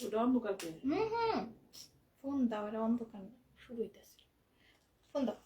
ওটা অন্ধকার করে হুম হুম ফোন দাও এটা অন্ধকার শুরু হইতেছে ফোন দাও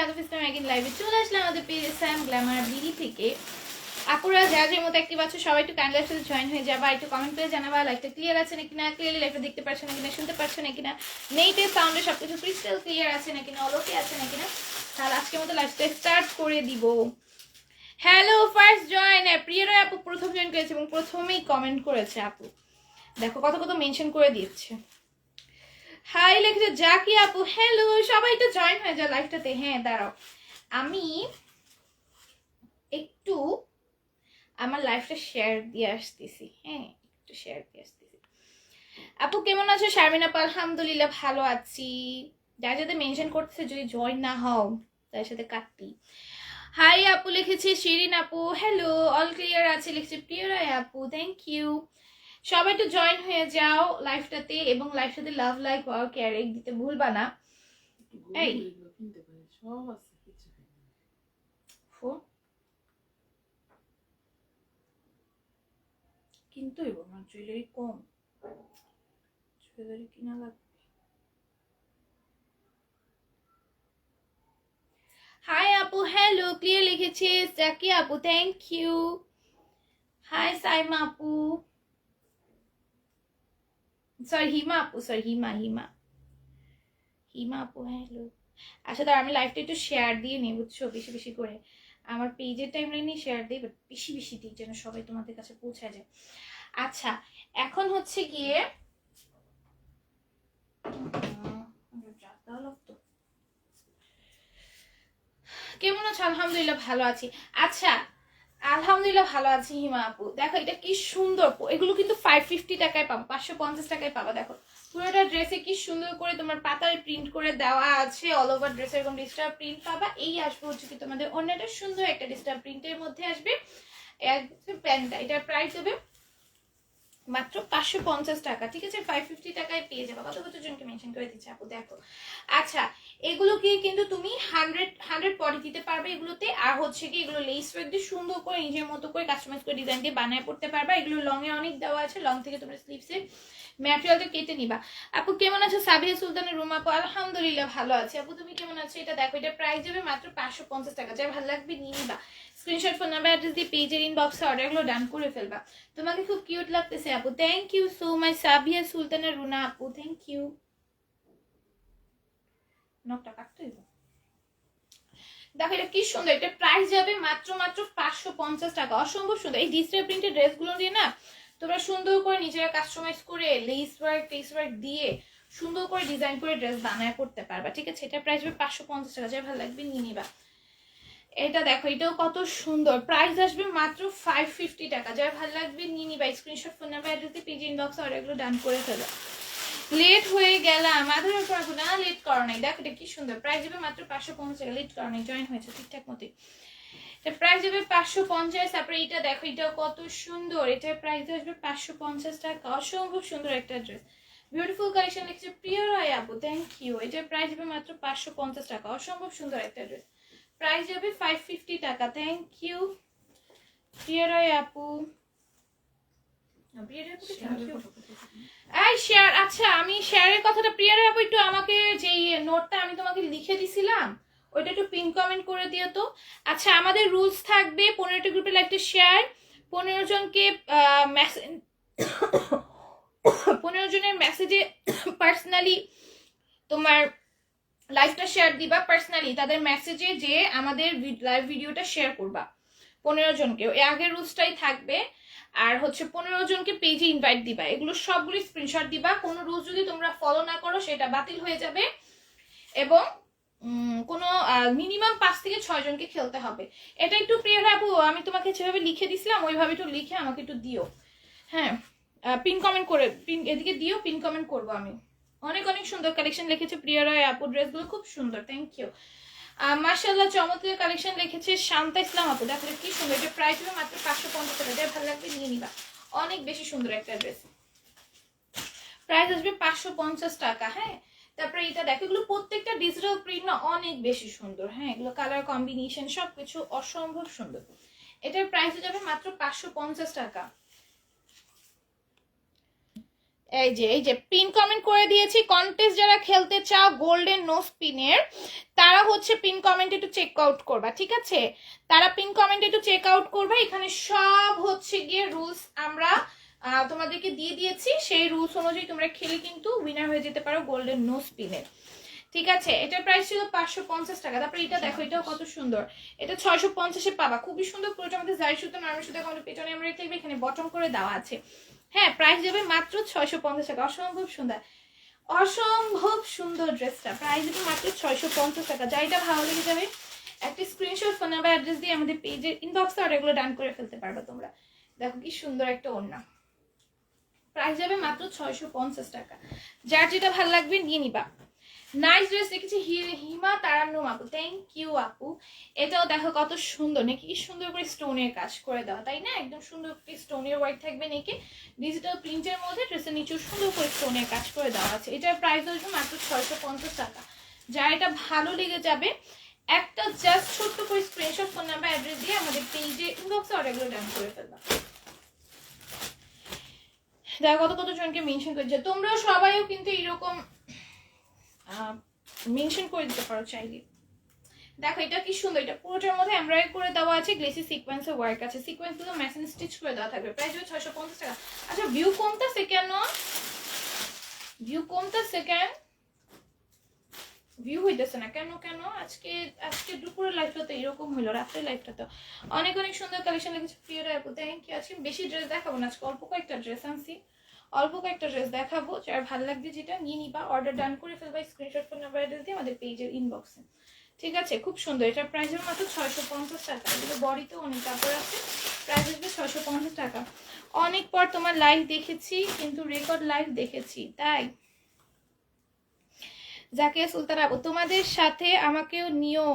জাদু ইসলাম একদিন লাইভে চলে আমাদের স্যাম গ্ল্যামার বিডি থেকে। মতো সবাই একটু সাথে জয়েন হয়ে একটু কমেন্ট করে জানাবা লাইভটা ক্লিয়ার আছে নাকি না ক্লিয়ারলি দেখতে শুনতে সাউন্ডে সব কিছু ক্রিস্টাল ক্লিয়ার আছে আছে তাহলে আজকের মতো লাইভটা স্টার্ট করে দিব। হ্যালো ফার্স্ট জয়েন প্রিয়রা আপু, প্রথম জয়েন করেছে এবং প্রথমেই কমেন্ট করেছে আপু। দেখো কত কত মেনশন করে দিচ্ছে হাই লিখেছে জাকি আপু। হ্যালো সবাই তো জয়েন হয়ে যায় লাইভটাতে হ্যাঁ দাঁড়াও। আমি একটু আমার লাইফটা শেয়ার দিয়ে আসতেছি। হ্যাঁ একটু শেয়ার দিয়ে আসতেছি। আপু, কেমন আছো? শারমিনা আপু আলহামদুলিল্লাহ ভালো আছি। যার যাতে মেনশন করতেছে, যদি জয়েন না হও, তার সাথে কাটতি। হাই আপু, লিখেছি শিরিন আপু। হ্যালো অল ক্লিয়ার আছে? লিখেছে প্রিয়রাই আপু। থ্যাংক ইউ সবাই একটু জয়েন হয়ে যাও লাইফটাতে এবং লাইফটাতে লাভ লাইক ওয়াও ক্যারেক দিতে ভুলবা না। এই। কিনতে আমার জুয়েলারি কম। জুয়েলারি কিনা লাগবে। হাই আপু। হ্যালো ক্লিয়ার লিখেছে। জাকি আপু থ্যাংক ইউ হাই সাইমা আপু। সরি হিমা আপু সরি হিমা হিমা হিমা আপু হ্যালো আচ্ছা তার আমি লাইভটা একটু শেয়ার দিয়ে নিই, বুঝছ? বেশি বেশি করে। আমার পেজের টাইম লাইনে শেয়ার দিই বাট বেশি বেশি দিই, যেন সবাই তোমাদের কাছে পৌঁছায় যায়। আচ্ছা এখন হচ্ছে গিয়ে কেমন আছো? আলহামদুলিল্লাহ, ভালো আছি। আচ্ছা আলহামদুলিল্লাহ ভালো আছি হিমা আপু। দেখো, এটা কি সুন্দর এগুলো কিন্তু ফাইভ ফিফটি টাকায় পাবো, পাঁচশো পঞ্চাশ টাকায় পাবা। দেখো, পুরোটা ড্রেসে কি সুন্দর করে তোমার পাতার প্রিন্ট করে দেওয়া আছে অল ওভার ড্রেসে এরকম ডিস্টার্ব প্রিন্ট পাবা। এই আসবে হচ্ছে কি তোমাদের অন্যটা সুন্দর একটা ডিস্টার্ব প্রিন্টের মধ্যে আসবে। প্যান্টটা এটার প্রাইস হবে মাত্র পাঁচশো পঞ্চাশ টাকা, ঠিক আছে? ফাইভ ফিফটি টাকায় পেয়ে যাব। কত কত জনকে মেনশন করে দিচ্ছে আপু? দেখো। আচ্ছা এগুলো এগুলোকে কিন্তু তুমি হান্ড্রেড হান্ড্রেড পরে দিতে পারবে এগুলোতে। আর হচ্ছে কি, এগুলো লেস ওয়ার্ক দিয়ে সুন্দর করে নিজের মতো করে কাস্টমাইজ করে ডিজাইন দিয়ে বানায় পড়তে পারবা। এগুলো লংয়ে অনেক দেওয়া আছে। লং থেকে তোমরা স্লিভসে ম্যাটেরিয়ালটা কেটে নিবা। আপু, কেমন আছো? সাবিয়া সুলতানের রুম আপু, আলহামদুলিল্লাহ ভালো আছে। আপু, তুমি কেমন আছো? এটা দেখো, এটা প্রাইস যাবে মাত্র পাঁচশো পঞ্চাশ টাকা। যা ভালো লাগবে নিয়ে নিবা। স্ক্রিনশট ফোন নাম্বার অ্যাড্রেস দিয়ে পেজের ইনবক্সে অর্ডারগুলো ডান করে ফেলবা। তোমাকে খুব কিউট লাগতেছে আপু। Thank you so much Sabiya সুলতানের রুনা আপু। থ্যাংক ইউ নকটা কাটতে দেখো, এটা কি সুন্দর। এটা প্রাইস যাবে মাত্র মাত্র পাঁচশো পঞ্চাশ টাকা। অসম্ভব সুন্দর। এই ডিজিটাল প্রিন্টের ড্রেসগুলো দিয়ে না তোমরা সুন্দর করে নিজেরা কাস্টমাইজ করে লেস ওয়ার্ক টেস ওয়ার্ক দিয়ে সুন্দর করে ডিজাইন করে ড্রেস বানায় করতে পারবা, ঠিক আছে? এটা প্রাইস হবে পাঁচশো পঞ্চাশ টাকা, যা ভালো লাগবে নিয়ে নিবা। এটা দেখো, এটাও কত সুন্দর। প্রাইস আসবে মাত্র ফাইভ ফিফটি টাকা যার ভালো লাগবে নিয়ে নিবা। স্ক্রিনশট ফোন নাম্বার অ্যাড্রেস দিয়ে পেজ ইনবক্স অর্ডারগুলো ডান করে ফেলো। লেট হয়ে গেলাম। আধার উপর না লেট করো নাই। দেখো এটা কি সুন্দর। প্রাইস হবে মাত্র পাঁচশো পঞ্চাশ টাকা লেট করো নাই জয়েন হয়েছে, ঠিকঠাক মতোই। এটা প্রাইস যাবে পাঁচশো পঞ্চাশ তারপরে এটা দেখো এটাও কত সুন্দর। এটার প্রাইস আসবে পাঁচশো পঞ্চাশ টাকা। অসম্ভব সুন্দর একটা ড্রেস বিউটিফুল কালেকশন লিখছে প্রিয় রায় আপু থ্যাংক ইউ এটার প্রাইস যাবে মাত্র পাঁচশো পঞ্চাশ টাকা। অসম্ভব সুন্দর একটা ড্রেস প্রাইস যাবে ফাইভ ফিফটি টাকা। থ্যাংক ইউ প্রিয় রায় আপু। এই শেয়ার আচ্ছা আমি শেয়ারের কথাটা প্রিয়ারে আপু একটু আমাকে যেই নোটটা আমি তোমাকে লিখে দিছিলাম ওইটা একটু পিন কমেন্ট করে দিও তো। আচ্ছা আমাদের রুলস থাকবে, পনেরোটা গ্রুপে একটা শেয়ার পনেরো জনকে পনেরো জনের মেসেজে পার্সোনালি তোমার লাইভটা শেয়ার দিবা পার্সোনালি তাদের মেসেজে যে আমাদের লাইভ ভিডিওটা শেয়ার করবা পনেরো জনকে। ওই আগের রুলসটাই থাকবে। আর হচ্ছে পনেরো জনকে পেজে ইনভাইট দিবা। এগুলো সবগুলি স্ক্রিনশট দিবা। কোনো রুলস যদি তোমরা ফলো না করো, সেটা বাতিল হয়ে যাবে। এবং কোনো মিনিমাম পাঁচ থেকে ছয় জনকে খেলতে হবে। এটা একটু প্রিয় আপু, আমি তোমাকে যেভাবে লিখে দিছিলাম, ওইভাবে একটু লিখে আমাকে একটু দিও। হ্যাঁ পিন কমেন্ট করে পিন এদিকে দিও পিন কমেন্ট করব আমি। অনেক অনেক সুন্দর কালেকশন লিখেছে প্রিয় রায়, আপু ড্রেসগুলো খুব সুন্দর থ্যাংক ইউ মার্শাল্লাহ চমৎকার কালেকশন লিখেছে শান্তা ইসলাম আপু। দেখো কি সুন্দর, এটা প্রাইস হবে মাত্র পাঁচশো পঞ্চাশ টাকা, যাই ভালো লাগবে নিয়ে নিবা। অনেক বেশি সুন্দর একটা ড্রেস প্রাইস আসবে পাঁচশো পঞ্চাশ টাকা হ্যাঁ? তারপরে এটা দেখো, এগুলো প্রত্যেকটা ডিজিটাল প্রিন্ট না অনেক বেশি সুন্দর। হ্যাঁ এগুলো কালার কম্বিনেশন সবকিছু অসম্ভব সুন্দর। এটার প্রাইস যাবে মাত্র পাঁচশো পঞ্চাশ টাকা। এই যে এই যে পিন কমেন্ট করে দিয়েছি। কন্টেস্ট যারা খেলতে চাও গোল্ডেন নো স্পিনের তারা হচ্ছে পিন কমেন্ট একটু চেক আউট করবা, ঠিক আছে? তারা পিন কমেন্ট একটু চেক আউট করবা। এখানে সব হচ্ছে গিয়ে রুলস আমরা তোমাদেরকে দিয়ে দিয়েছি। সেই রুলস অনুযায়ী তোমরা খেলে কিন্তু উইনার হয়ে যেতে পারো গোল্ডেন নো স্পিনের ঠিক আছে? এটার প্রাইস ছিল পাঁচশো পঞ্চাশ টাকা। তারপরে এটা দেখো, এটাও কত সুন্দর। এটা ছয়শো পঞ্চাশে পাবা। খুবই সুন্দর পুরোটা। আমাদের জারি সুতো নরমাল সুতো আমাদের পেছনে আমরা থাকবে এখানে বটম করে দেওয়া আছে। হ্যাঁ প্রাইস যাবে মাত্র ছয়শো পঞ্চাশ টাকা। অসম্ভব সুন্দর। অসম্ভব সুন্দর ড্রেসটা প্রাইস যাবে মাত্র ছয়শো পঞ্চাশ টাকা। যা এটা ভালো লেগে যাবে, একটা স্ক্রিনশট ফোন নাম্বার অ্যাড্রেস দিয়ে আমাদের পেজের ইনবক্সে অর্ডারগুলো ডান করে ফেলতে পারবে তোমরা। দেখো কি সুন্দর একটা ওড়না। প্রাইস যাবে মাত্র ছয়শো পঞ্চাশ টাকা। যার যেটা ভালো লাগবে নিয়ে নিবা। নাইস ড্রেস দেখেছি হিমা তারান্নম আপু। থ্যাংক ইউ আপু। এটাও দেখো কত সুন্দর। নাকি কি সুন্দর করে স্টোনের কাজ করে দেওয়া, তাই না? একদম সুন্দর করে স্টোনের ওয়ার্ক থাকবে নাকি। ডিজিটাল প্রিন্টের মধ্যে ড্রেসের নিচেও সুন্দর করে স্টোনের কাজ করে দেওয়া আছে। এটার প্রাইস আসবে মাত্র ছয়শো পঞ্চাশ টাকা। যা এটা ভালো লেগে যাবে, একটা জাস্ট ছোট্ট করে স্ক্রিনশট ফোন নাম্বার অ্যাড্রেস দিয়ে আমাদের পেজে ইনবক্সে অর্ডারগুলো ডান করে ফেলবা। দেখো কত কত জনকে মেনশন করেছে। তোমরাও সবাইও কিন্তু এরকম মেনশন করে দিতে পারো চাইলে। দেখো, এটা কি সুন্দর, এটা পুরোটার মধ্যে এমব্রয়ডারি করে দেওয়া আছে গ্লেসি সিকোয়েন্সের ওয়ার্ক আছে। সিকোয়েন্সগুলো মেশিন স্টিচ করে দেওয়া থাকবে। প্রাইস হবে ছয়শো পঞ্চাশ টাকা। আচ্ছা ভিউ কমতেছে কেন ভিউ কমতেছে কেন ভিউ হইতেছে না। কেন কেন? আজকে আজকে দুপুরের লাইফটা তো এরকম হলো রাত্রের লাইফটা তো। অনেক অনেক সুন্দর কালেকশন লেগেছে প্রিয় আপু থ্যাংক ইউ আজকে বেশি ড্রেস দেখাবো না, আজকে অল্প কয়েকটা ড্রেস আনছি। অল্প কয়েকটা ড্রেস দেখাবো, যার ভালো লাগবে যেটা, নিয়ে নিবা। অর্ডার ডান করে ফেলবা স্ক্রিনশট ফোন নাম্বার অ্যাড্রেস দিয়ে আমাদের পেজের ইনবক্সে ঠিক আছে? খুব সুন্দর। এটার প্রাইস হবে মাত্র ছয়শো পঞ্চাশ টাকা। এগুলো বডিতে অনেক কাপড় আছে। প্রাইস আসবে ছয়শো পঞ্চাশ টাকা। অনেক পর তোমার লাইভ দেখেছি, কিন্তু রেকর্ড লাইভ দেখেছি। তাই জাকিয়া সুলতান আপু, তোমাদের সাথে আমাকেও নিও।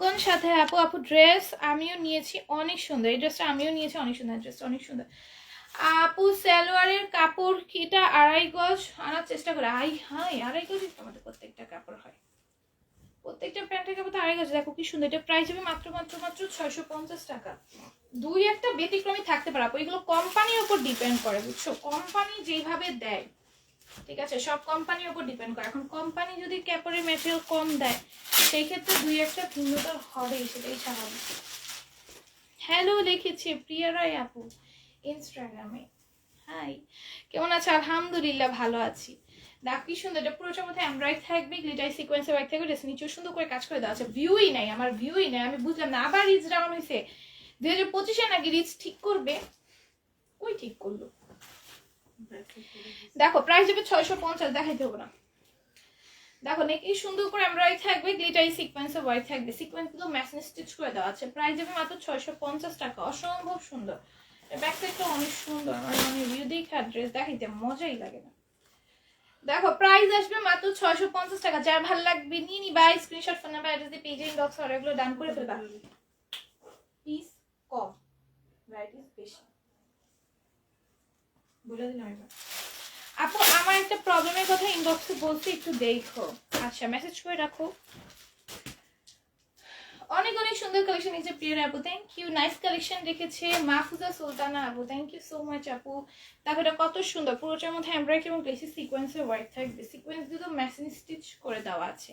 কোন সাথে আপু? আপু ড্রেস আমিও নিয়েছি, অনেক সুন্দর। এই ড্রেসটা আমিও নিয়েছি, অনেক সুন্দর ড্রেসটা অনেক সুন্দর। আপু, সালোয়ারের কাপড় কিটা আড়াই গজ? আনার চেষ্টা করে। আই হাই আড়াই গজই তো আমাদের প্রত্যেকটা কাপড় হয়। প্রত্যেকটা প্যান্টের কাপড় তো আড়াই গজ। দেখো কি সুন্দর, এটা প্রাইস হবে মাত্র মাত্র মাত্র ছয়শো পঞ্চাশ টাকা। দুই একটা ব্যতিক্রমী থাকতে পারে আপু। এগুলো কোম্পানির উপর ডিপেন্ড করে, বুঝছ? কোম্পানি যেভাবে দেয়। ঠিক আছে? সব কোম্পানির উপর ডিপেন্ড করে। এখন কোম্পানি যদি কাপড়ের ম্যাটেরিয়াল কম দেয় সেই ক্ষেত্রে দুই একটা ভিন্নতা হবেই, সেটাই স্বাভাবিক। হ্যালো লিখেছে প্রিয়া রায় আপু ইনস্টাগ্রামে হাই কেমন আছে? আলহামদুলিল্লাহ, ভালো আছি। দেখ, কি সুন্দর, এটা পুরোটার মধ্যে এমব্রয়েড থাকবে গ্লিটার সিকোয়েন্সের ওয়ার্ক থাকবে ড্রেস নিচেও সুন্দর করে কাজ করে দেওয়া আছে। ভিউই নাই, আমার ভিউই নাই, আমি বুঝলাম না। আবার রিচ ডাউন হয়েছে দুই হাজার পঁচিশে নাকি রিচ ঠিক করবে? কই ঠিক করল। দেখো প্রাইস যাবে ছয়শো পঞ্চাশ দেখাইতে হবে না। দেখো নাকি সুন্দর করে আমরা থাকবে গ্লিটারি সিকোয়েন্সের ওয়ার্ক থাকবে। সিকোয়েন্সগুলো মেশিন স্টিচ করে দেওয়া আছে। প্রাইস যাবে মাত্র ছয়শো পঞ্চাশ টাকা। অসম্ভব সুন্দর। ব্যাক সাইডটা অনেক সুন্দর মানে দেখে আর ড্রেস দেখাইতে মজাই লাগে না। দেখো প্রাইস আসবে মাত্র ছয়শো পঞ্চাশ টাকা। যার ভালো লাগবে নিয়ে নিবা স্ক্রিনশট ফোন নাম্বার অ্যাড্রেস দিয়ে পেজে ইনবক্স অর্ডারগুলো ডান করে ফেলবা। পিস কম। ভ্যারাইটিস বেশি। আপু, আমার একটা প্রবলেমের কথা ইনবক্সে বলছি, একটু দেখো। আচ্ছা মেসেজ করে রাখো। অনেক অনেক সুন্দর কালেকশন নিয়েছে প্রিয় আপু থ্যাংক ইউ নাইস কালেকশন রেখেছে মাহফুজা সুলতানা আপু থ্যাংক ইউ সো মাচ আপু। এটা কত সুন্দর, পুরোটার মধ্যে এমব্রয়ডারি এবং বেশি সিকোয়েন্সের ওয়ার্ক থাকবে। সিকোয়েন্স দিয়ে তো মেশিন স্টিচ করে দেওয়া আছে।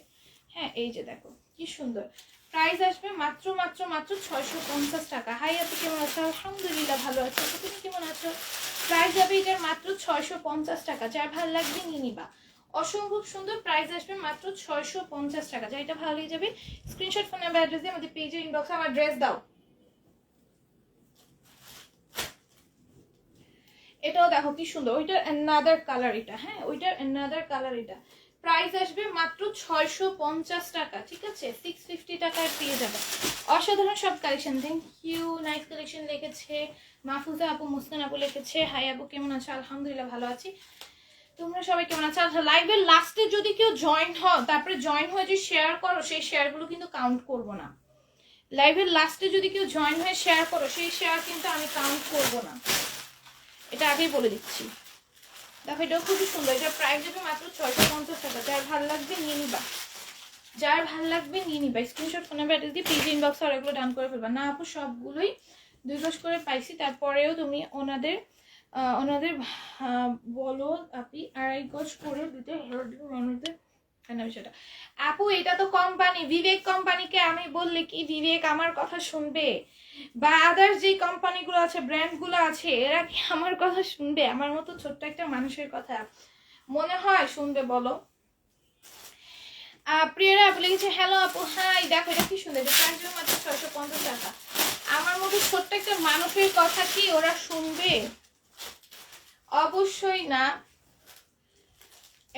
হ্যাঁ এই যে দেখো, কি সুন্দর। প্রাইস আসবে মাত্র মাত্র মাত্র ছয়শো পঞ্চাশ টাকা। হাই আপনি কেমন আছো? আলহামদুলিল্লাহ ভালো আছো। তুমি কেমন আছো? প্রাইস যাবে এটার মাত্র ছয়শো পঞ্চাশ টাকা। যার ভালো লাগবে নিয়ে নিবা। অসম্ভব সুন্দর প্রাইস আসবে মাত্র ছয়শো পঞ্চাশ টাকা। যা এটা ভালো হয়ে যাবে স্ক্রিনশট ফোন নাম্বার অ্যাড্রেস দিয়ে আমাদের পেজের ইনবক্সে আমার ড্রেস দাও। এটাও দেখো কি সুন্দর, ওইটার অ্যানাদার কালার এটা হ্যাঁ ওইটার অ্যানাদার কালার এটা। প্রাইস আসবে মাত্র ছয়শো পঞ্চাশ টাকা, ঠিক আছে? সিক্স ফিফটি টাকায় পেয়ে যাবে। অসাধারণ সব collection thank you nice collection লিখেছে, মাহফুজা আপু, মুসকান আপু লিখেছে, হাই আপু, কেমন আছো? আলহামদুলিল্লাহ ভালো আছি। তোমরা সবাই কেমন আছে? আচ্ছা লাইভের লাস্টে যদি কেউ জয়েন হও, তারপরে জয়েন হয়ে যে শেয়ার করো, সেই শেয়ারগুলো কিন্তু কাউন্ট করব না। লাইভের লাস্টে যদি কেউ জয়েন হয়ে শেয়ার করো, সেই শেয়ার কিন্তু আমি কাউন্ট করব না। এটা আগেই বলে দিচ্ছি। দেখো এটা খুবই সুন্দর। এটা প্রাইস দেবে মাত্র ছয়শো পঞ্চাশ টাকা। যার ভালো লাগবে নিয়ে নিবা। যার ভালো লাগবে নিয়ে নিবা। স্ক্রিনশট ফোনে ব্যাটারি দিয়ে পিজি ইনবক্স আর এগুলো ডান করে ফেলবা। না, আপু, সবগুলোই দুই পাশ করে পাইছি। তারপরেও তুমি ওনাদের ওনাদের বলো, আপনি আড়াই গজ করে দিতে মানুষদের আপু, এটা তো কোম্পানি বিবেক কোম্পানিকে আমি বললে কি বিবেক আমার কথা শুনবে? বা আদার্স যে কোম্পানিগুলো আছে ব্র্যান্ডগুলো আছে, এরা কি আমার কথা শুনবে? আমার মতো ছোট্ট একটা মানুষের কথা মনে হয় শুনবে, বলো। প্রিয়রা আপু লিখেছে হ্যালো আপু হাই দেখো এটা কি সুন্দর, এটা প্রাইস মাত্র ছয়শো পঞ্চাশ টাকা। আমার মতো ছোট্ট একটা মানুষের কথা কি ওরা শুনবে? অবশ্যই না।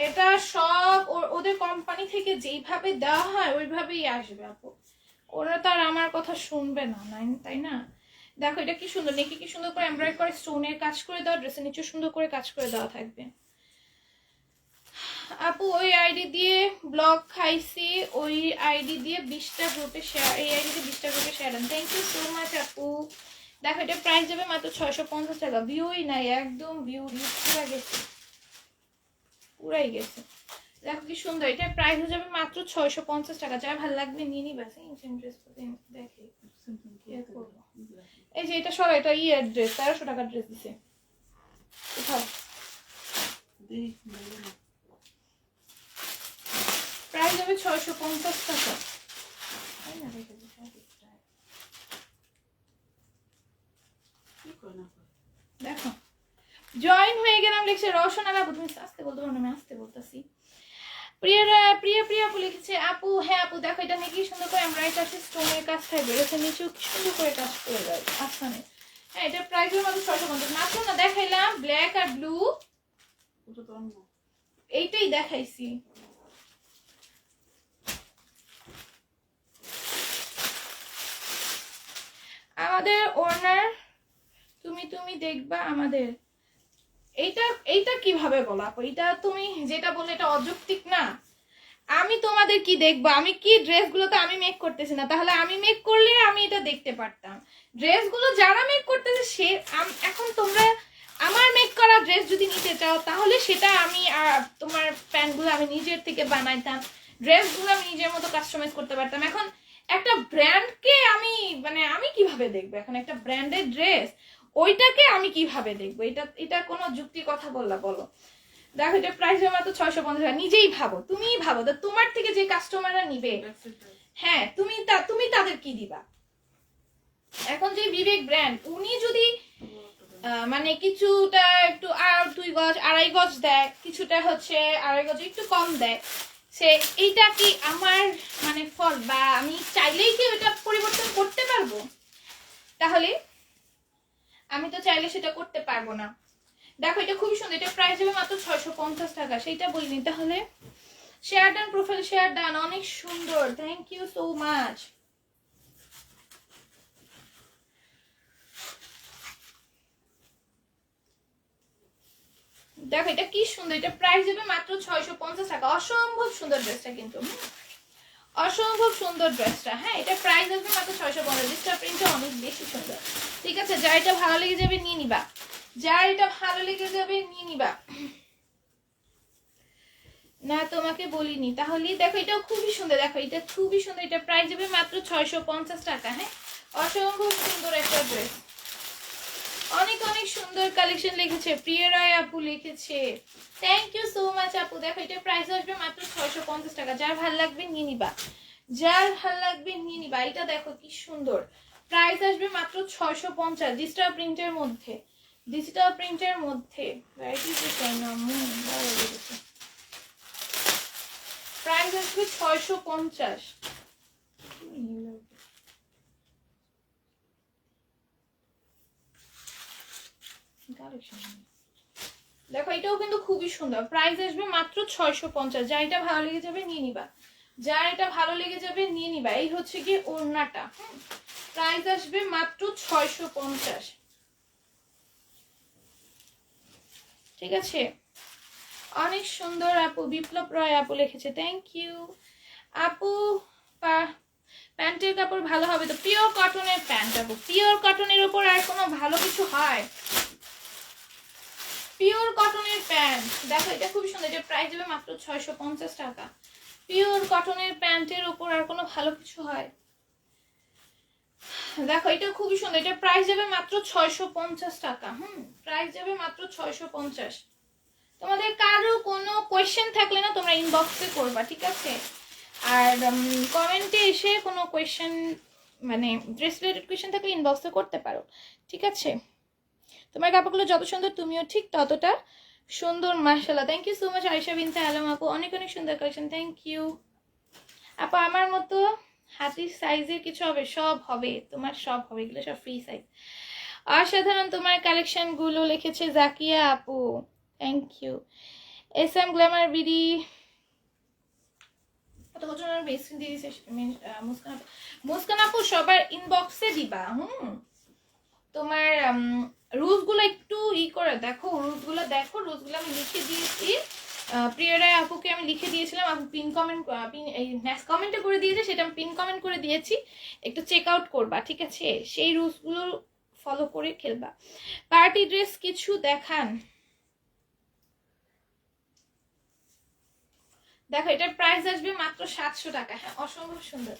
এটা সব ওদের কোম্পানি থেকে যেইভাবে দেওয়া হয়, ওইভাবেই আসবে আপু। ওরা তো আর আমার কথা শুনবে না তাই না? দেখো, এটা কি সুন্দর, নেকি কি সুন্দর করে এমব্রয়েড করে স্টোনের কাজ করে দেওয়া ড্রেসের নিচে সুন্দর করে কাজ করে দেওয়া থাকবে। আপু, ওই আইডি দিয়ে ব্লগ খাইছি, ওই আইডি দিয়ে বিশটা গ্রুপে শেয়ার এই আইডি দিয়ে বিশটা গ্রুপে share thank you so much আপু। দেখো, এটা প্রাইস যাবে মাত্র ছয়শো পঞ্চাশ টাকা। ভিউই নাই, একদম ভিউ ভিউ গেছে। পুরাই গেছে। দেখো কি সুন্দর, এটা প্রাইস হয়ে যাবে মাত্র ছয়শো পঞ্চাশ টাকা। যা ভালো লাগবে নিয়ে নিবা ড্রেস দেখে। এই যে এটা সব এটা ইয়ের ড্রেস তেরোশো টাকার ড্রেস দিছে। প্রাইস হবে ছয়শো পঞ্চাশ টাকা। extra। দেখো। জয়েন হয়ে গেলাম লিখছে রওশন আপু তুমি আসতে বলতে পারো আমি আসতে বলতেছি। প্রিয়ারা প্রিয়া প্রিয়া আপু লিখেছে আপু হ্যাঁ আপু দেখো এটা নাকি সুন্দর করে এমব্রয়েড আছে স্টোনের কাজ থাকবে এটা নিচেও কি সুন্দর করে কাজ করে দেয় আসানে হ্যাঁ এটা প্রাইসের মধ্যে ছয়শো পঞ্চাশ। মাত্র না দেখাইলাম ব্ল্যাক আর ব্লু এইটাই দেখাইছি। আমাদের ওনার তুমি তুমি দেখবা আমাদের। এইটা এইটা কীভাবে বলা? আপু? এটা তুমি যেটা বললে এটা অযৌক্তিক না। আমি তোমাদের কি দেখব? আমি কি ড্রেসগুলো তো আমি মেক করতেছি না? তাহলে আমি মেক করলে আমি এটা দেখতে পারতাম। ড্রেসগুলো যারা মেক করতেছে সে এখন তোমরা আমার মেক করা ড্রেস যদি নিতে চাও, তাহলে সেটা আমি তোমার প্যান্টগুলো আমি নিজের থেকে বানাইতাম। ড্রেসগুলো আমি নিজের মতো কাস্টমাইজ করতে পারতাম। এখন একটা ব্র্যান্ডকে আমি মানে আমি কীভাবে দেখব? এখন একটা ব্র্যান্ডের ড্রেস ওইটাকে আমি কীভাবে দেখব? এটা এটা কোনো যুক্তি কথা বললা বলো। দেখো এটা প্রাইস মাত্র ছয়শো পঞ্চাশ টাকা। নিজেই ভাবো তুমিই ভাবো তা তোমার থেকে যে কাস্টমাররা নিবে হ্যাঁ তুমি তা তুমি তাদের কি দিবা? এখন যে বিবেক ব্র্যান্ড উনি যদি মানে কিছুটা একটু আর দুই গজ আড়াই গজ দেয় কিছুটা হচ্ছে আড়াই গজ একটু কম দেয় সে এইটা কি আমার মানে ফল বা আমি চাইলেই কি ওটা পরিবর্তন করতে পারব? তাহলে আমি তো চাইলে সেটা করতে পারব না। দেখো, এটা খুবই সুন্দর। এটা প্রাইস হবে মাত্র ছয়শো পঞ্চাশ টাকা। সেইটা বলিনি তাহলে। Share done profile share done অনেক সুন্দর। থ্যাংক ইউ সো মাচ দেখো, এটা কি সুন্দর। এটা প্রাইস দেবে মাত্র ছয়শো পঞ্চাশ টাকা। অসম্ভব সুন্দর ড্রেসটা কিন্তু। অসম্ভব সুন্দর ড্রেসটা। হ্যাঁ এটা প্রাইস আসবে মাত্র ছয়শো ড্রেসটা প্রিন্টটা অনেক বেশি সুন্দর। ঠিক আছে, যা এটা ভালো লেগে যাবে নিয়ে নিবা। যা এটা ভালো লেগে যাবে নিয়ে নিবা। না, তোমাকে বলিনি। তাহলে দেখো, এটাও খুবই সুন্দর। দেখো, এটা খুবই সুন্দর। এটা প্রাইস যাবে মাত্র ছয়শো পঞ্চাশ টাকা হ্যাঁ? অসম্ভব সুন্দর একটা ড্রেস অনেক অনেক সুন্দর কালেকশন লিখেছে প্রিয় রায় আপু লিখেছে থ্যাংক ইউ সো মাচ আপু। দেখো এটা প্রাইস আসবে মাত্র ছয়শো পঞ্চাশ টাকা। যার ভালো লাগবে নিয়ে নিবা। যার ভালো লাগবে নিয়ে নিবা। এটা দেখো কি সুন্দর। প্রাইস আসবে মাত্র ছয়শো পঞ্চাশ ডিজিটাল প্রিন্টের মধ্যে। ডিজিটাল প্রিন্টের মধ্যে। প্রাইস আসবে ছয়শো পঞ্চাশ। দেখো, এটাও কিন্তু খুবই সুন্দর। প্রাইস আসবে মাত্র ছয়শো পঞ্চাশ। যা এটা ভালো লেগে যাবে, নিয়ে নিবা। যা এটা ভালো লেগে যাবে, নিয়ে নিবা। এই হচ্ছে কি ওড়নাটা প্রাইস আসবে মাত্র ছয়শো পঞ্চাশ। ঠিক আছে? অনেক সুন্দর আপু, বিপ্লব রয় আপু লিখেছে থ্যাংক ইউ আপু প্যান্টের কাপড় ভালো হবে তো? পিওর কটনের প্যান্ট আপু। পিওর কটনের উপর আর কোনো ভালো কিছু হয়? পিওর কটনের প্যান্ট। দেখো, এটা খুবই সুন্দর। এটা প্রাইস যাবে মাত্র ছয়শো পঞ্চাশ টাকা। পিওর কটনের প্যান্টের উপর আর কোনো ভালো কিছু হয়? দেখো, এটা খুবই সুন্দর। এটা প্রাইস যাবে মাত্র ছয়শো পঞ্চাশ টাকা। হুম প্রাইস যাবে মাত্র ছয়শো পঞ্চাশ। তোমাদের কারও কোনো কোয়েশ্চেন থাকলে না তোমরা ইনবক্সে করবা, ঠিক আছে? আর কমেন্টে এসে কোনো কোয়েশ্চেন মানে ড্রেস রিলেটেড কোয়েশ্চেন থাকলে ইনবক্সে করতে পারো, ঠিক আছে? তোমার কাপড়গুলো যত সুন্দর, তুমিও ঠিক ততটা সুন্দর মার্শাল্লাহ thank you so much Ayesha Binte Alam আপু। অনেক অনেক সুন্দর কালেকশন থ্যাংক ইউ আপু, আমার মতো হাতির সাইজের কিছু হবে? সব হবে, তোমার সব হবে, এগুলো সব ফ্রি সাইজ অসাধারণ তোমার কালেকশনগুলো লিখেছে জাকিয়া আপু। Thank you S M glamour BD. Muskan আপু। সবার ইনবক্সে দিবা, হুম? তোমার রুলসগুলো একটু ই করে, দেখো রুলসগুলো দেখো রুলসগুলো আমি লিখে দিয়েছি। প্রিয়রায় আপুকে আমি লিখে দিয়েছিলাম, আপু পিন কমেন্ট পিন এই নেক্সট কমেন্টে করে দিয়েছে, সেটা আমি পিন কমেন্ট করে দিয়েছি। একটু চেক আউট করবা, ঠিক আছে? সেই রুলসগুলো ফলো করে খেলবা। পার্টি ড্রেস কিছু দেখান। দেখো, এটার প্রাইস আসবে মাত্র সাতশো টাকা। হ্যাঁ অসম্ভব সুন্দর।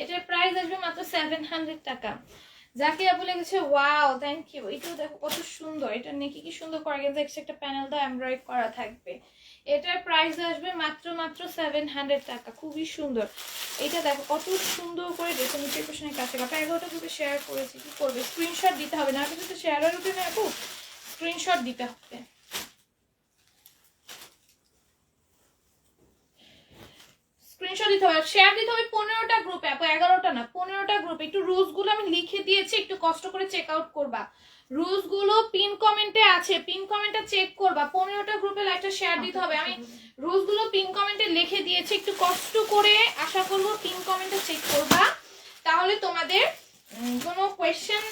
এটার প্রাইস আসবে মাত্র সেভেন হান্ড্রেড টাকা। যাকে বলে গেছে ওয়াও থ্যাংক ইউ এটাও দেখো কত সুন্দর। এটা নেকি কি সুন্দর করা গেছে একটা প্যানেল দা এমব্রয়েড করা থাকবে। এটার প্রাইস আসবে মাত্র মাত্র সেভেন হান্ড্রেড টাকা। খুবই সুন্দর। এটা দেখো কত সুন্দর করে দেখো নিচের পেছনে কাছে কাপড় এগারোটা গ্রুপে শেয়ার করেছি। কি করবে? স্ক্রিনশট দিতে হবে, না কিন্তু শেয়ারের উঠে না আপু স্ক্রিনশট দিতে হবে। স্ক্রিনশট দিতে হবে শেয়ার দিতে হবে পনেরোটা গ্রুপে আপু এগারোটা না, পনেরোটা গ্রুপে একটু রুলসগুলো আমি লিখে দিয়েছি, একটু কষ্ট করে চেক আউট করবা। রুলসগুলো পিন কমেন্টে আছে পিন কমেন্টে চেক করবা, পনেরোটা গ্রুপে লাইকটা শেয়ার দিতে হবে। আমি রুলসগুলো পিন কমেন্টে লিখে দিয়েছি, একটু কষ্ট করে আশা করব পিন কমেন্টে চেক করবা। তাহলে তোমাদের কোনো কোয়েশ্চেন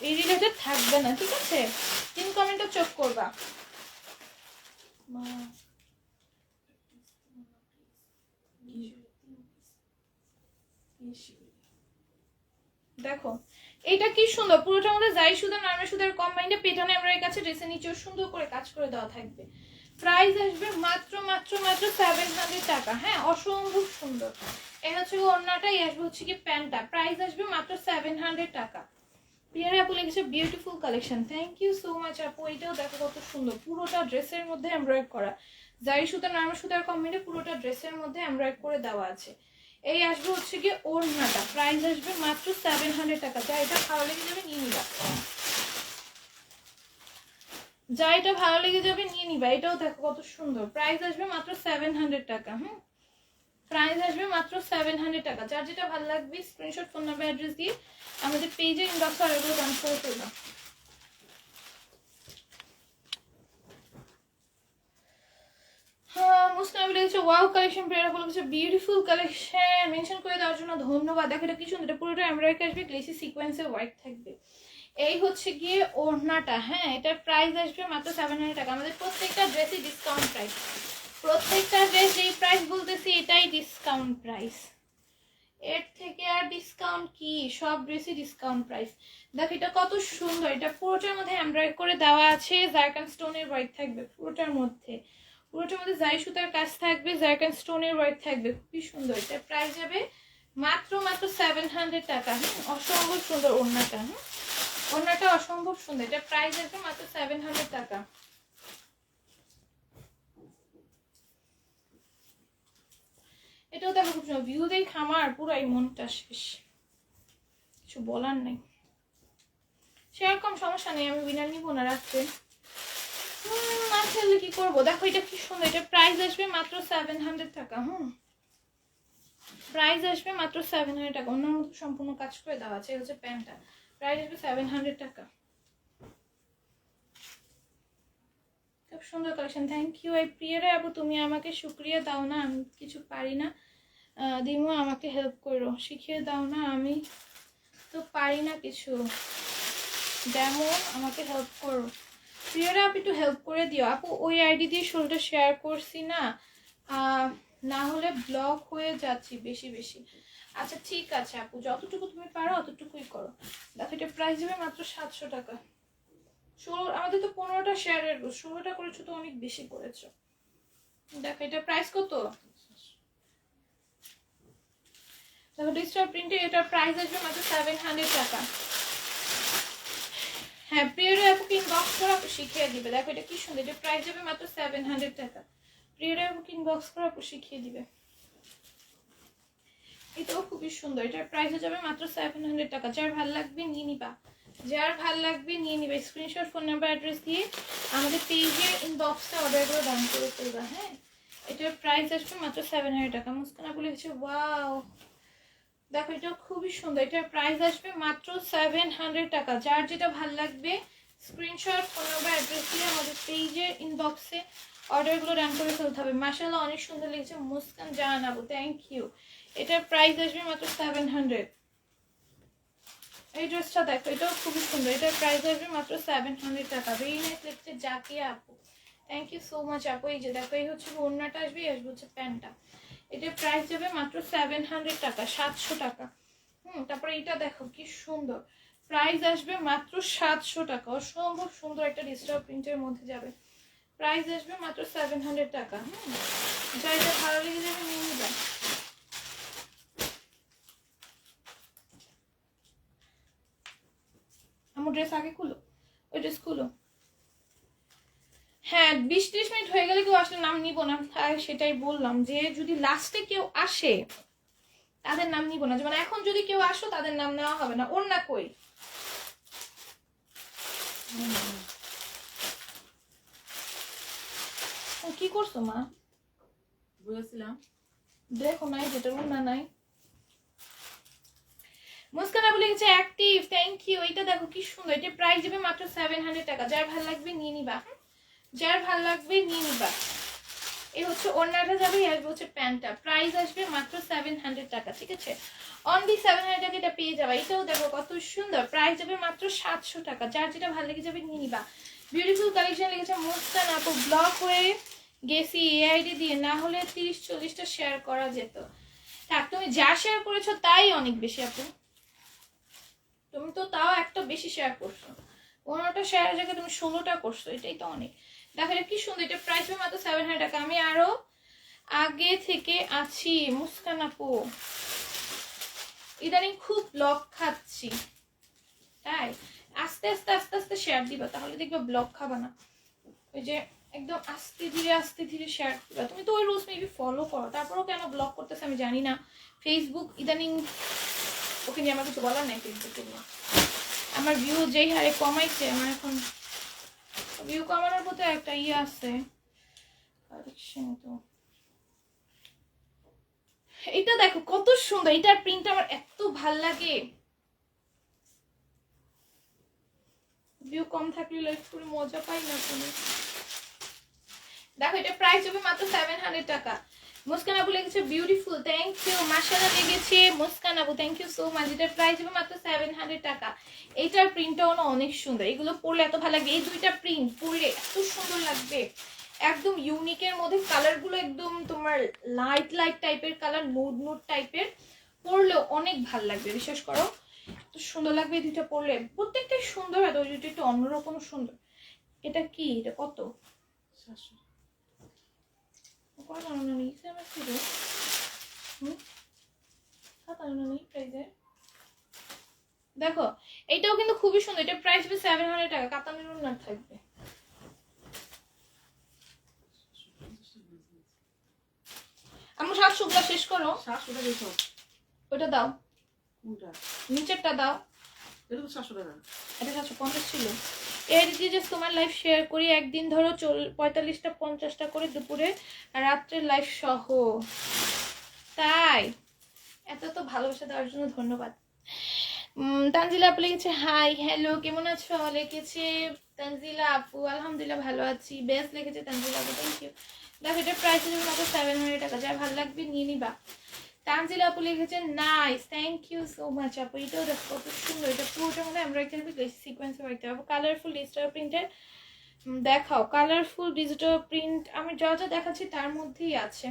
এই রিলেটেড থাকবে না, ঠিক আছে? পিন কমেন্টে চেক করবা মা- দেখো, এটা কি সুন্দর, পুরোটার মধ্যে যাই সুন্দর নর্মাল সুদের কম্বাইন্ডে পেটানো এমব্রয়ের কাছে ড্রেসের নিচেও সুন্দর করে কাজ করে দেওয়া থাকবে। প্রাইস আসবে মাত্র মাত্র মাত্র সেভেন হান্ড্রেড টাকা। হ্যাঁ অসম্ভব সুন্দর। এই হচ্ছে ওড়নাটাই আসবে হচ্ছে কি প্যান্টটা। প্রাইস আসবে মাত্র সেভেন হান্ড্রেড টাকা। পিয়ারে আপু লিখেছে beautiful collection thank you so much আপু। এটাও দেখো কত সুন্দর, পুরোটা ড্রেসের মধ্যে এমব্রয়েড করা। যাই সুতা নর্মাল সুতার কম্বিনে পুরোটা ড্রেসের মধ্যে এমব্রয়েড করে দেওয়া আছে। এই আসবে হচ্ছে গিয়ে ওড়নাটা। প্রাইস আসবে মাত্র সেভেন হান্ড্রেড টাকা। যা এটা ভালো লেগে যাবে নিয়ে নিবা। যা এটা ভালো লেগে যাবে নিয়ে নিবা। এটাও দেখো কত সুন্দর। প্রাইস আসবে মাত্র সেভেন হান্ড্রেড টাকা, হুম? প্রাইস আসবে মাত্র সেভেন হান্ড্রেড টাকা। যার যেটা ভালো লাগবে স্ক্রিনশট ফোন নাম্বার অ্যাড্রেস দিয়ে আমাদের পেজে ইনবক্স আর এগুলো ট্রান্সফার করবা মুস্কান আমি লিখেছে ওয়াও কালেকশন প্রেরণা বলেছে বিউটিফুল কালেকশন মেনশন করে দেওয়ার জন্য ধন্যবাদ। দেখো, এটা কি সুন্দর, এটা পুরোটা এমব্রয়ডারি আসবে গ্লেসি সিকোয়েন্সে হোয়াইট থাকবে। এই হচ্ছে গিয়ে ওড়নাটা হ্যাঁ এটার প্রাইস আসবে মাত্র সেভেন হান্ড্রেড টাকা। আমাদের প্রত্যেকটা ড্রেসই ডিসকাউন্ট প্রাইস প্রত্যেকটা ড্রেস যেই প্রাইস বলতেছি, এটাই ডিসকাউন্ট প্রাইস এর থেকে আর ডিসকাউন্ট কি? সব ড্রেসই ডিসকাউন্ট প্রাইস দেখো, এটা কত সুন্দর, এটা পুরোটার মধ্যে এমব্রয়ডারি করে দেওয়া আছে। জারকান স্টোনের হোয়াইট থাকবে পুরোটার মধ্যে। পুরোটার মধ্যে জাই সুতার কাজ থাকবে, জারকান স্টোনের ওয়ার্ক থাকবে। খুবই সুন্দর, এটা প্রাইস যাবে মাত্র মাত্র সেভেন হান্ড্রেড টাকা। হ্যাঁ অসম্ভব সুন্দর ওড়নাটা হ্যাঁ ওড়নাটা অসম্ভব সুন্দর, এটা প্রাইস আসবে মাত্র সেভেন হান্ড্রেড টাকা। এটাও দেখো খুব সুন্দর ভিউ দেখ খামার পুরো এই মনটা শেষ। কিছু বলার নেই। সেরকম সমস্যা নেই, আমি বিনা নিবো না রাত্রে। খেললে কি করব? দেখো এটা কি সুন্দর, এটা প্রাইস আসবে মাত্র সেভেন হান্ড্রেড টাকা, হুম? প্রাইস আসবে মাত্র সেভেন হান্ড্রেড টাকা। অন্য মতো সম্পূর্ণ কাজ করে দেওয়া আছে হচ্ছে প্যান্টটা। প্রাইস আসবে সেভেন হান্ড্রেড টাকা। খুব সুন্দর কালেকশন থ্যাংক ইউ এই প্রিয়ারে আপু তুমি আমাকে শুক্রিয়া দাও না, আমি কিছু পারি না। দিমু, আমাকে হেল্প করো। শিখিয়ে দাও না, আমি তো পারি না কিছু। যেমন আমাকে হেল্প করো। প্রিয়ারা আপু একটু হেল্প করে দিও। আপু, ওই আইডি দিয়ে শোলটা শেয়ার করছি না। না হলে ব্লক হয়ে যাচ্ছি বেশি বেশি। আচ্ছা ঠিক আছে আপু, যতটুকু তুমি পারো অতটুকুই করো। দেখো, এটা প্রাইস যাবে মাত্র সাতশো টাকা। ষোলো আমাদের তো পনেরোটা শেয়ারের ষোলোটা করেছ তো অনেক বেশি করেছ। দেখো, এটা প্রাইস কত? দেখো ডিজিটাল প্রিন্টে এটার প্রাইস আসবে মাত্র সেভেন হান্ড্রেড টাকা। হ্যাঁ প্রিয়রা আপুকে ইনবক্স করে শিখিয়ে দিবে। দেখো এটা কি সুন্দর, এটা প্রাইস যাবে মাত্র সেভেন হান্ড্রেড টাকা। প্রিয়রা আপুকে ইনবক্স করে শিখিয়ে দিবে। এটাও খুবই সুন্দর, এটার প্রাইস যাবে মাত্র সেভেন হান্ড্রেড টাকা। যার ভালো লাগবে নিয়ে নিবা। যার ভালো লাগবে নিয়ে নিবে। স্ক্রিনশট ফোন নাম্বার অ্যাড্রেস দিয়ে আমাদের পেজের ইনবক্সে অর্ডারগুলো ডান করে ফেলবা হ্যাঁ? এটার প্রাইস আসবে মাত্র সেভেন হান্ড্রেড টাকা। মুস্কানা বলে হচ্ছে ওয়াও দেখো এটা খুবই সুন্দর। এটার প্রাইস আসবে মাত্র সেভেন হান্ড্রেড টাকা। যার যেটা ভালো লাগবে স্ক্রিনশট ফোন নাম্বার অ্যাড্রেস দিয়ে আমাদের পেজের ইনবক্সে অর্ডারগুলো রান করে ফেলতে হবে। মাসাল্লাহ অনেক সুন্দর লেগেছে। মুস্কান জানাব থ্যাংক ইউ এটার প্রাইস আসবে মাত্র সেভেন হান্ড্রেড এই ড্রেসটা দেখো, এটাও খুবই সুন্দর। এটার প্রাইস আসবে মাত্র সেভেন হান্ড্রেড টাকা। ভেরি নাইস লিখছে জাকিয়া আপু। থ্যাংক ইউ সো মাচ আপু। এই যে দেখো, এই হচ্ছে ওড়নাটা আসবে, এই আসবে হচ্ছে প্যান্টটা। এটার প্রাইস যাবে মাত্র সেভেন হান্ড্রেড টাকা, সাতশো টাকা। হুম, তারপরে এটা দেখো কি সুন্দর। প্রাইস আসবে মাত্র সাতশো টাকা। অসম্ভব সুন্দর একটা ডিজিটাল প্রিন্টের মধ্যে যাবে। প্রাইস আসবে মাত্র সেভেন হান্ড্রেড টাকা। হুম, যা এটা ভালো লেগে যাবে নিয়ে নিবেন আমার ড্রেস আগে খুলো। ওই ড্রেস খুলো। হ্যাঁ বিশ ত্রিশ মিনিট হয়ে গেলে কেউ আসলে নাম নিব না। তাই সেটাই বললাম যে যদি লাস্টে কেউ আসে তাদের নাম নিব না। যেমন এখন যদি কেউ আসো তাদের নাম নেওয়া হবে না। ওর না কই? ও, কি করছ মা? বুঝেছিলাম দেখো নাই যেটা না নাই। মুস্কানা বলে গেছে অ্যাক্টিভ থ্যাংক ইউ এটা দেখো কি সুন্দর। এটা প্রাইস দেবে মাত্র সেভেন হান্ড্রেড টাকা। যার ভালো লাগবে নিয়ে নিবা? যার ভালো লাগবে নিবা। এই হচ্ছে ওড়নাটা যাবে আর হচ্ছে প্যান্টটা। প্রাইস আসবে মাত্র সেভেন হান্ড্রেড টাকা, ঠিক আছে? অনলি সেভেন হান্ড্রেড টাকা এটা পেয়ে যাবে, এটাও দেখো কত সুন্দর। প্রাইস যাবে মাত্র সাতশো টাকা। যার যেটা ভালো লেগে যাবে নিয়ে নিবা। বিউটিফুল কালেকশন লেগেছে মুস্কান আপু ব্লক হয়ে গেছি এআইডি দিয়ে। না হলে তিরিশ, চল্লিশটা শেয়ার করা যেত। থাক তুমি যা শেয়ার করেছ তাই অনেক বেশি আপু। তুমি তো তাও একটা বেশি শেয়ার করছ। পনেরোটা শেয়ারের জায়গায় তুমি ষোলোটা করছ, এটাই তো অনেক। দেখো এটা কি সুন্দর, এটা প্রাইস হবে মাত্র সেভেন হান্ড্রেড টাকা। আমি আরও আগে থেকে আছি, মুস্কান আপু। ইদানিং খুব ব্লক খাচ্ছি। তাই, আস্তে আস্তে আস্তে আস্তে শেয়ার দিবা, তাহলে দেখবে ব্লক খাবা না। ওই যে একদম আস্তে ধীরে আস্তে ধীরে শেয়ার দিবা। তুমি তো ওই রোজ মেবি ফলো করো, তারপরেও কেন ব্লক করতেছে আমি জানি না। ফেসবুক ইদানিং, ওকে নিয়ে আমার কিছু বলার নাই ফেসবুকে নিয়ে। আমার ভিউ যেই হারে কমাইছে, আমার এখন ভিউ কমানোর মতো একটা ইয়ে আছে। কালেকশন তো। এটা দেখো, কত সুন্দর। এটার প্রিন্ট আমার এত ভালো লাগে। ভিউ কম থাকলে লাইফ করে মজা পাই না কোনো। দেখো, এটা প্রাইস হবে মাত্র সেভেন হান্ড্রেড টাকা। মুস্কান আপু লেগেছে বিউটিফুল থ্যাংক ইউ মাসালা লেগেছে। মুস্কান আপু থ্যাংক ইউ সো মাচ এটার প্রাইস হবে মাত্র সেভেন হান্ড্রেড টাকা। এইটার প্রিন্টটাও না অনেক সুন্দর, এগুলো পরলে এত ভালো লাগবে এই দুইটা প্রিন্ট পরলে এত সুন্দর লাগবে। একদম ইউনিকের মধ্যে কালারগুলো একদম তোমার লাইট লাইট টাইপের কালার নুড নুড টাইপের পরলেও অনেক ভালো লাগবে, বিশ্বাস করো। এত সুন্দর লাগবে দুইটা পরলে। প্রত্যেকটাই সুন্দর আর ওই দুটো একটু অন্যরকম সুন্দর। এটা কি? এটা কত? আনো নেই আমার ছিল হুম? কত নেই দেখো এইটাও কিন্তু খুবই সুন্দর এটা প্রাইস হবে সেভেন হান্ড্রেড টাকা কাতানের উন্নত থাকবে। আমার সাতশোগুলো শেষ করো। সাতশো টাকা সব ওটা দাও। কোনটা? নিচেরটা দাও। এটা তো সাতশো টাকা। এটা সাতশো পঞ্চাশ ছিল। এর যে তোমার লাইফ শেয়ার করি। একদিন ধরো চল, পঁয়তাল্লিশটা, পঞ্চাশটা করে দুপুরে রাত্রের লাইফ সহ। তাই? এত তো ভালোবাসা দেওয়ার জন্য ধন্যবাদ। তানজিলা আপু লিখেছে হাই হ্যালো কেমন আছো? লিখেছে তানজিলা আপু, আলহামদুলিল্লাহ ভালো আছি। বেস্ট লিখেছে তানজিলা আপু থ্যাংক ইউ দেখো, এটা প্রাইস মাত্র সেভেন হান্ড্রেড টাকা। যা ভালো লাগবে নিয়ে নিবা। তানজিলা আপু লিখেছেন nice thank you so much আপু। এটাও দেখো কত সুন্দর এটা পুরোটা মধ্যে আমরা এখানে সিকোয়েন্সে রাখতে পারব কালারফুল ডিজিটাল প্রিন্টের দেখাও। কালারফুল ডিজিটাল প্রিন্ট আমি যা যা দেখাচ্ছি তার মধ্যেই আছে।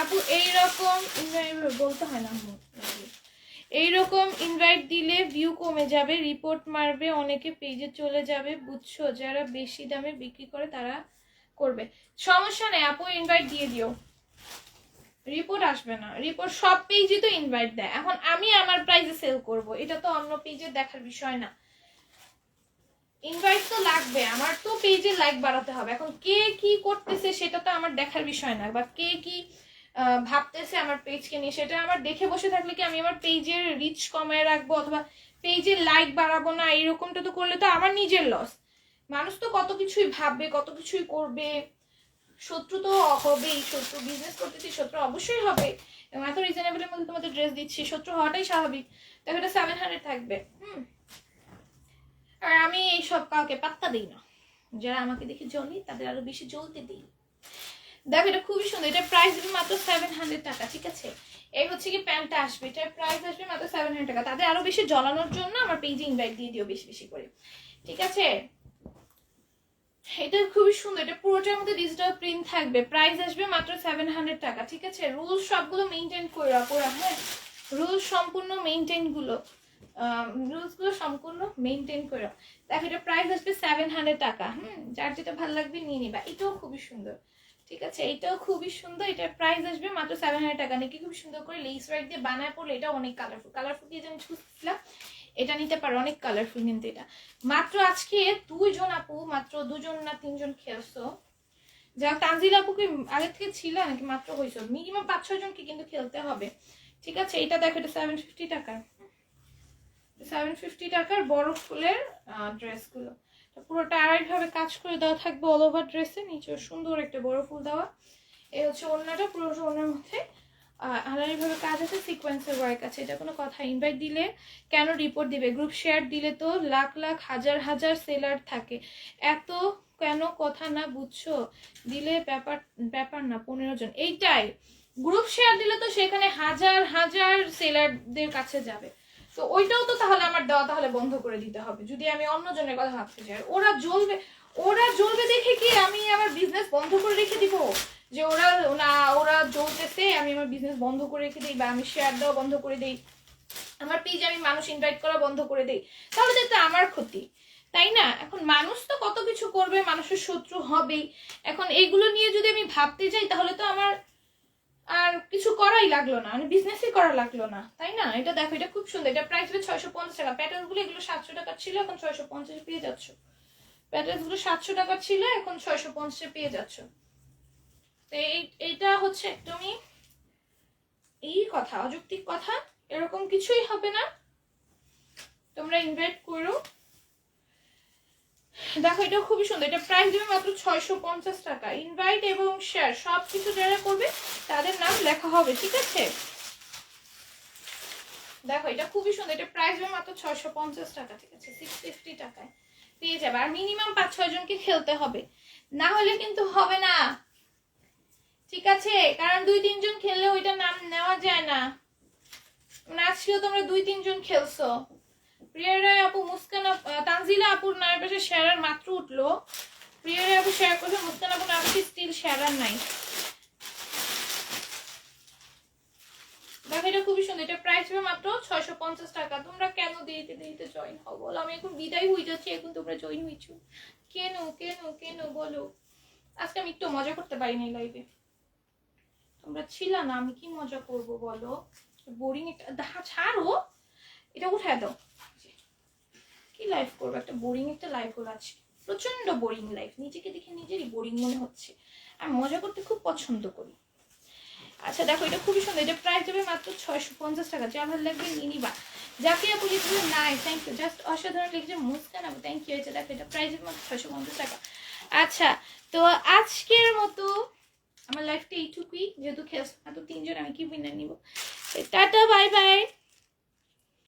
আপু এইরকম বলতে হয় না এইরকম ইনভাইট দিলে ভিউ কমে যাবে রিপোর্ট মারবে অনেকে পেজে চলে যাবে বুঝছ? যারা বেশি দামে বিক্রি করে তারা করবে। সমস্যা নেই, আপু ইনভাইট দিয়ে দিও। রিপোর্ট আসবে না। রিপোর্ট সব পেজে তো ইনভাইট দেয়। এখন আমি আমার প্রাইসে সেল করব। এটা তো অন্য পেজে দেখার বিষয় না। ইনভাইট তো লাগবে। আমার তো পেজে লাইক বাড়াতে হবে। এখন কে কি করতেছে সেটা তো আমার দেখার বিষয় না। বা কে কি ভাবতেছে আমার পেজকে নিয়ে, সেটা আমার দেখে বসে থাকলে কি আমি আমার পেজের রিচ কমায় রাখব? অথবা পেজের লাইক বাড়াবো না? এরকমটা তো করলে তো আমার নিজের লস মানুষ তো কত কিছুই ভাববে, কত কিছুই করবে। শত্রু তো হবেই, শত্রু বিজনেস করতেছি শত্রু অবশ্যই হবে। এবং এত রিজনেবলের মধ্যে তোমাদের ড্রেস দিচ্ছি, শত্রু হওয়াটাই স্বাভাবিক। দেখো এটা সেভেন হান্ড্রেড থাকবে। হুম। আর আমি এইসব কাউকে পাত্তা দিই না। যারা আমাকে দেখে জ্বলে তাদের আরও বেশি জ্বলতে দিই। দেখো, এটা খুবই সুন্দর। এটা প্রাইস দেবে মাত্র সেভেন হান্ড্রেড টাকা, ঠিক আছে? এই হচ্ছে কি প্যান্টটা আসবে। এটার প্রাইস আসবে মাত্র সেভেন হান্ড্রেড টাকা। তাদের আরও বেশি জ্বলানোর জন্য আমার পেজে ইনভাইট দিয়ে দিও বেশি বেশি করে। ঠিক আছে? এটা খুবই সুন্দর, এটা পুরোটার মধ্যে ডিজিটাল প্রিন্ট থাকবে। প্রাইস আসবে মাত্র সেভেন হান্ড্রেড টাকা, ঠিক আছে? রুলস সবগুলো মেনটেন করে করা হ্যাঁ? রুলস সম্পূর্ণ মেনটেনগুলো রুলস সম্পূর্ণ মেনটেন করে দেখো, এটা প্রাইস আসবে সেভেন হান্ড্রেড টাকা, হুম? যার যেটা ভালো লাগবে নিয়ে নিবা, এটাও খুবই সুন্দর, ঠিক আছে? এটাও খুবই সুন্দর, এটার প্রাইস আসবে মাত্র সেভেন হান্ড্রেড টাকা। নাকি খুব সুন্দর করে লেস ওয়ার্ক দিয়ে বানায় পড়লে এটা অনেক কালারফুল কালারফুল দিয়ে আমি খুঁজছিলাম এটা নিতে পারো, অনেক কালারফুল কিন্তু এটা। মাত্র আজকে দুইজন আপু, মাত্র দুজন না তিনজন খেলছো। যা তানজিল আপুকে আগে থেকে ছিল নাকি মাত্র হয়েছে? মিনিমাম পাঁচ, ছয় জনকে কিন্তু খেলতে হবে। ঠিক আছে এটা দেখো, এটা সেভেন ফিফটি টাকার। সেভেন ফিফটি টাকার বড় ফুলের ড্রেসগুলো পুরোটা আড়াই ভাবে কাজ করে দেওয়া থাকবে অল ওভার ড্রেসে নিচে সুন্দর একটা বড় ফুল দেওয়া। এই হচ্ছে ওড়নাটা, পুরো ওড়নার মধ্যে আড়াই ভাবে কাজ আছে সিকোয়েন্সের ওয়ার্ক আছে। এটা কোনো কথা ইনভাইট দিলে কেন রিপোর্ট দিবে? গ্রুপ শেয়ার দিলে তো লাখ লাখ, হাজার হাজার সেলার থাকে। এত কেন কথা না বুঝছ? দিলে ব্যাপার ব্যাপার না, পনেরো জন। এইটাই। গ্রুপ শেয়ার দিলে তো সেখানে হাজার হাজার সেলারদের কাছে যাবে। তো ওইটাও তো তাহলে আমার দেওয়া তাহলে বন্ধ করে দিতে হবে। যদি আমি অন্য জনের কথা ভাবতে চাই, ওরা জ্বলবে। ওরা জ্বলবে দেখে কি? আমি আমার বিজনেস বন্ধ করে রেখে দিব। যে ওরা, না, ওরা জ্বলতেছে, আমি আমার বিজনেস বন্ধ করে রেখে দিই বা আমি শেয়ার দেওয়া বন্ধ করে দিই। আমার পেজে আমি মানুষ ইনভাইট করা বন্ধ করে দিই। তাহলে তো আমার ক্ষতি, তাই না? এখন মানুষ তো কত কিছু করবে, মানুষের শত্রু হবেই। এখন এইগুলো নিয়ে যদি আমি ভাবতে যাই, তাহলে তো আমার আর কিছু করাই লাগল না। মানে বিজনেসই করা লাগল না, তাই না? এটা দেখো, এটা খুব সুন্দর। এটা প্রাইস হবে ছয়শো পঞ্চাশ টাকা। প্যাটার্নগুলো এগুলো সাতশো টাকা ছিল, এখন ছয়শো পঞ্চাশ পেয়ে যাচ্ছ। প্যাটার্নগুলো সাতশো টাকা ছিল, এখন ছয়শো পঞ্চাশে পেয়ে যাচ্ছ। তো এই, এইটা হচ্ছে একদমই এই কথা, অযৌক্তিক কথা, এরকম কিছুই হবে না। তোমরা ইনভাইট করো। দেখো এটা খুবই সুন্দর। এটা প্রাইস দেবে মাত্র ছয়শো পঞ্চাশ টাকা। ইনভাইট এবং শেয়ার সব কিছু যারা করবে, তাদের নাম লেখা হবে, ঠিক আছে? দেখো, এটা খুবই সুন্দর। এটা প্রাইস দেবে মাত্র ছয়শো পঞ্চাশ টাকা, ঠিক আছে? সিক্স ফিফটি টাকায়। পেয়ে যাবে। আর মিনিমাম পাঁচ, ছয় জনকে খেলতে হবে। না হলে কিন্তু হবে না। ঠিক আছে? কারণ দুই তিনজন খেললে ওইটা নাম নেওয়া যায় না। মানে আজকেও তোমরা দুই তিনজন খেলছো। প্রিয় রায় আপু, মুস্কান তানজিলা আপুর নামের পাশে শেয়ারার মাত্র উঠল। প্রিয়া রায় আপু শেয়ার করছে, মুস্কান আপুর নাম স্টিল শেয়ারার নাই। এটা খুবই সুন্দর। এটা প্রাইস হবে মাত্র ছয়শো পঞ্চাশ টাকা। তোমরা কেন দেরিতে দেরিতে জয়েন হও? বলো, আমি এখন বিদায় হয়ে যাচ্ছি, এখন তোমরা জয়েন হয়েছো। কেন কেন কেন? বলো। আজকে আমি একটু মজা করতে পারিনি লাইভে তোমরা ছিল না, আমি কি মজা করব বলো? বোরিং একটা ছাড়ো। এটা উঠায় দাও। কি লাইফ করব? একটা বোরিং একটা লাইফ হলো আজকে। প্রচণ্ড বোরিং লাইফ নিজেকে দেখে নিজেরই বোরিং মনে হচ্ছে। আমি মজা করতে খুব পছন্দ করি। আচ্ছা দেখো, এটা খুবই সুন্দর। এটা প্রাইস দেবে মাত্র ছয়শো পঞ্চাশ টাকা। যা ভালো লাগবে নিয়ে নিবা। যাকে আপু লিখবে নাই থ্যাংক ইউ জাস্ট অসাধারণ লিখছে মুস্কান আপু থ্যাংক ইউ হয়েছে। দেখো, এটা প্রাইস দেবে মাত্র ছয়শো পঞ্চাশ টাকা। আচ্ছা তো আজকের মতো আমার লাইফটা এইটুকুই। যেহেতু খেলছে তো তিনজন, আমি কি বিনা নিব? Tata bye bye